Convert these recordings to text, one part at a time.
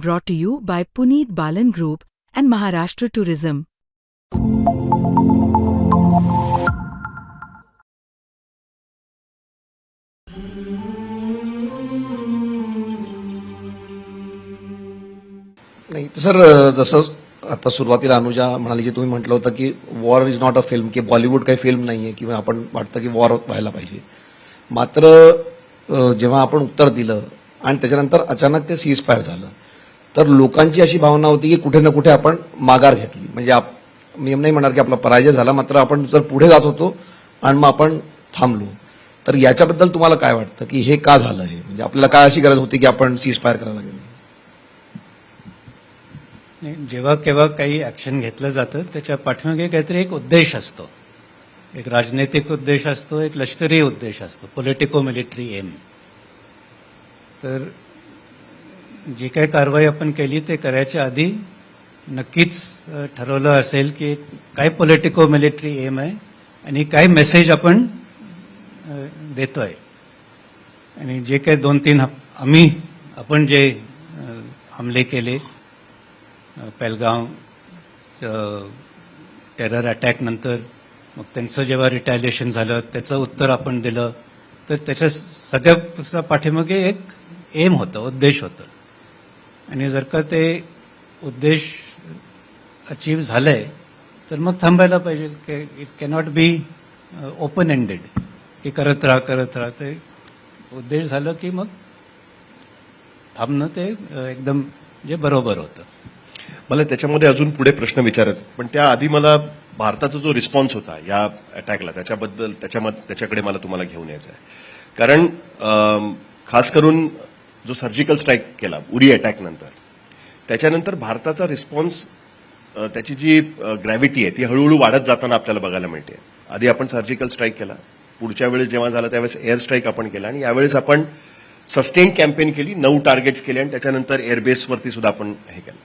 brought to you by Puneet Balan Group and Maharashtra Tourism. नाही sir जसं आता सुरुवातीला अनुजा म्हणाली की तुम्ही म्हटलं होतं की war is not a film की बॉलिवूड काही फिल्म नाहीये किंवा आपण वाटतं की वॉर व्हायला पाहिजे मात्र जेव्हा आपण उत्तर दिलं आणि त्याच्यानंतर अचानक ते सीज फायर झालं तर लोकांची अशी भावना होती की कुठे ना कुठे आपण माघार घेतली. म्हणजे आप मी नाही म्हणणार की आपला पराजय झाला मात्र आपण जर पुढे जात होतो आणि मग आपण थांबलो. तर याच्याबद्दल तुम्हाला काय वाटतं की हे का झालं हे? म्हणजे आपल्याला काय अशी गरज होती की आपण सीज फायर करायला गेलो जेव्हा केव्हा काही ऍक्शन घेतलं जातं त्याच्या पाठीमागे काहीतरी एक उद्देश असतो. एक राजनैतिक उद्देश असतो एक लष्करी उद्देश असतो. पॉलिटिको मिलिटरी एम तर जी काही कारवाई आपण केली ते करायच्या आधी नक्कीच ठरवलं असेल की काय पॉलिटिको मिलिटरी एम आहे आणि काय मेसेज आपण देतोय. आणि जे काही दोन तीन आम्ही आपण जे हमले केले पेलगाव टेरर अटॅक नंतर मग त्यांचं जेव्हा रिटॅलिएशन झालं त्याचं उत्तर आपण दिलं तर त्याच्या सगळ्या पाठीमागे एक एम होतं उद्देश होतं. आणि जर का ते उद्देश अचीव झालंय तर मग थांबायला पाहिजे. की it cannot be open ended की करत राहा करत राहा. ते उद्देश झालं की मग थांबणं ते uh, एकदम जे बरोबर होतं. मला त्याच्यामध्ये अजून पुढे प्रश्न विचारत पण त्याआधी मला भारताचा जो रिस्पॉन्स होता या अटॅकला त्याच्याबद्दल त्याच्यामध्ये त्याच्याकडे मला तुम्हाला घेऊन यायचं आहे. कारण खास करून जो सर्जिकल स्ट्राईक केला उरी अटॅक नंतर. त्याच्यानंतर भारताचा रिस्पॉन्स त्याची जी ग्रॅव्हिटी आहे ती हळूहळू वाढत जाताना आपल्याला बघायला मिळते. आधी आपण सर्जिकल स्ट्राईक केला. पुढच्या वेळेस जेव्हा झाला त्यावेळेस एअर स्ट्राईक आपण केला. आणि यावेळेस आपण सस्टेन कॅम्पेन केली नऊ टार्गेट्स केले आणि त्याच्यानंतर एअरबेसवरती सुद्धा आपण हे केलं.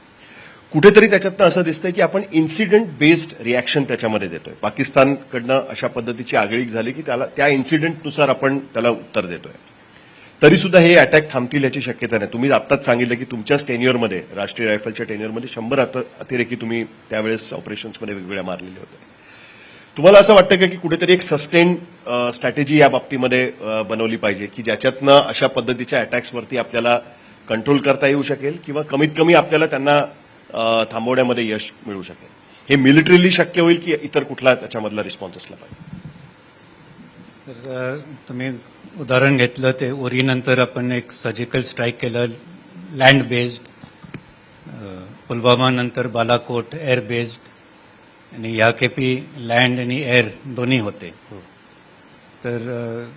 कुठेतरी त्याच्यातनं असं दिसतंय की आपण इन्सिडेंट बेस्ड रिॲक्शन त्याच्यामध्ये देतोय. पाकिस्तानकडनं अशा पद्धतीची आगळीक झाली की त्याला त्या इन्सिडेंटनुसार आपण त्याला उत्तर देतोय. तरी सुद्धा हे अटॅक थांबतील याची शक्यता नाही. तुम्ही आत्ताच सांगितलं की तुमच्याच टेन्युअरमध्ये राष्ट्रीय रायफलच्या टेन्युअरमध्ये शंभर अतिरेकी तुम्ही त्यावेळेस ऑपरेशन्समध्ये वेगवेगळ्या मारलेले होते. तुम्हाला असं वाटतं का की कुठेतरी एक सस्टेन स्ट्रॅटेजी या बाबतीमध्ये बनवली पाहिजे? की ज्याच्यातनं अशा पद्धतीच्या अटॅक्सवरती आपल्याला कंट्रोल करता येऊ शकेल किंवा कमीत कमी आपल्याला त्यांना थांबवण्यामध्ये यश मिळू शकेल? हे मिलिटरीली शक्य होईल की इतर कुठला त्याच्यामधला रिस्पॉन्स असला पाहिजे? तर तुम्ही उदाहरण घेतलं ते ओरीनंतर आपण एक सर्जिकल स्ट्राईक केलं लँड बेस्ड पुलवामा नंतर बालाकोट एअर बेस्ड आणि ह्या केपी लँड आणि एअर दोन्ही होते. तर अ,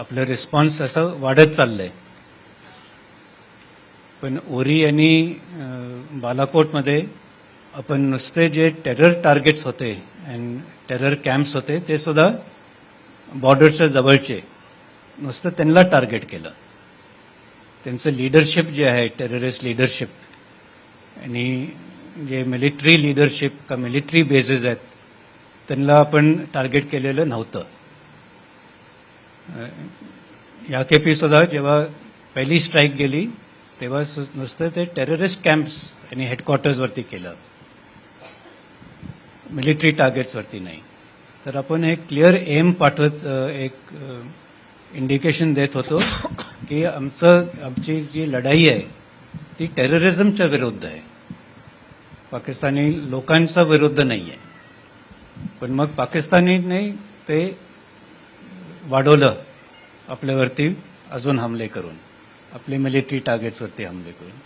आपलं रिस्पॉन्स असं वाढत चाललंय. पण ओरी आणि बालाकोटमध्ये आपण नुसते जे टेरर टार्गेट्स होते अँड टेरर कॅम्प्स होते ते सुद्धा बॉर्डरच्या जवळचे नुसतं त्यांना टार्गेट केलं. त्यांचं लिडरशिप जे आहे टेररिस्ट लिडरशिप आणि जे मिलिटरी लिडरशिप का मिलिटरी बेसेस आहेत त्यांना आपण टार्गेट केलेलं नव्हतं. या केपी सुद्धा जेव्हा पहिली स्ट्राईक गेली तेव्हा नुसतं ते टेररिस्ट कॅम्प्स आणि हेडक्वार्टर्सवरती केलं. मिलिटरी टार्गेट्सवरती नाही. तर आपण एक क्लिअर एम पाठवत एक इंडिकेशन देत होतो की आमचं आमची जी लढाई आहे ती टेररिझमच्या विरुद्ध आहे. पाकिस्तानी लोकांचा विरुद्ध नाही आहे. पण मग पाकिस्तानीने ते वाढवलं आपल्यावरती अजून हमले करून. आपले मिलिटरी टार्गेट्सवरती हमले करून.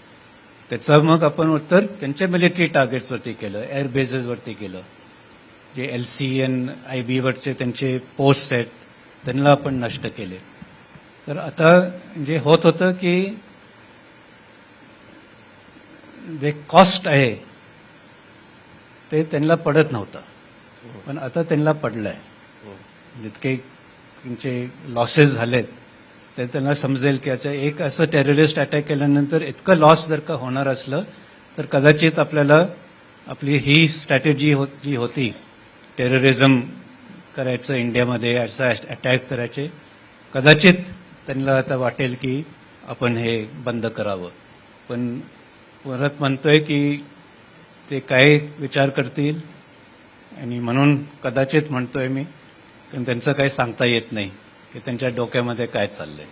त्याचं मग आपण उत्तर त्यांच्या मिलिटरी टार्गेट्सवरती केलं एअर बेसेसवरती केलं. जे एल सी एन आय बीवरचे त्यांचे पोस्ट आहेत त्यांना आपण नष्ट केले. तर आता जे होत होतं की जे कॉस्ट आहे ते त्यांना पडत नव्हतं. पण आता त्यांना पडलंय. जितके त्यांचे लॉसेस झालेत ते त्यांना समजेल की अच्छा एक असं टेररिस्ट अटॅक केल्यानंतर इतकं लॉस जर का होणार असलं तर कदाचित आपल्याला आपली ही स्ट्रॅटेजी हो जी होती टेररिझम करायचं इंडियामध्ये असं अटॅक करायचे. कदाचित त्यांना आता वाटेल की आपण हे बंद करावं. पण परत म्हणतोय की ते काय विचार करतील? आणि म्हणून कदाचित म्हणतोय मी कारण त्यांचं काही सांगता येत नाही. की त्यांच्या डोक्यामध्ये काय चाललंय?